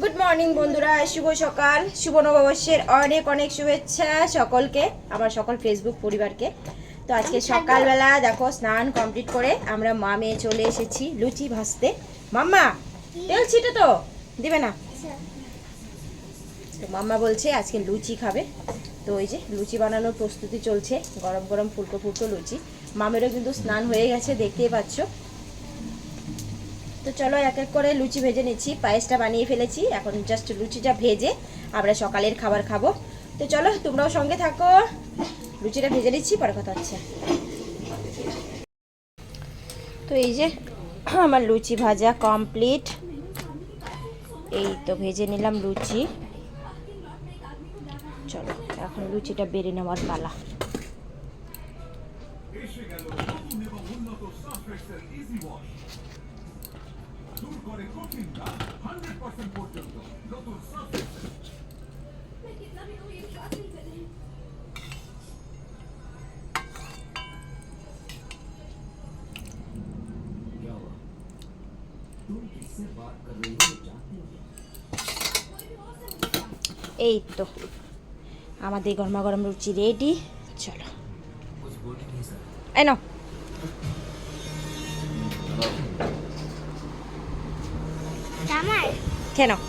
Good morning বন্ধুরা। শুভ সকাল। শুভ নববর্ষের অনেক অনেক শুভেচ্ছা সকলকে আমার সকল ফেসবুক পরিবারকে। তো আজকে সকালবেলা দেখো স্নান কমপ্লিট করে আমরা মা মেয়ে চলে এসেছি লুচি ভাজতে। মাম্মা তেল ছিটে তো? দিবে না? তো মাম্মা বলছে আজকে লুচি খাবে। তো ওই যে লুচি বানানোর প্রস্তুতি চলছে গরম গরম ফুলকো ফুলকো লুচি। মামেরও কিন্তু স্নান হয়ে গেছে দেখতেই পাচ্ছ। তো চলো এক এক করে লুচি ভেজে নিচ্ছি, পায়েসটা বানিয়ে ফেলেছি, এখন জাস্ট লুচিটা ভেজে আমরা সকালের খাবার খাব। তো চলো, তোমরাও সঙ্গে থাকো। লুচিটা ভেজে নিচ্ছি, পরে কথা হচ্ছে। তো এই যে, আমার লুচি ভাজা কমপ্লিট এই তো ভেজে নিলাম লুচি। চলো, এখন লুচিটা বেড়ে নেওয়ার পালা। এই তো আমাদের গরমা গরম রুচি রেডি চলো। এই নাও। নাও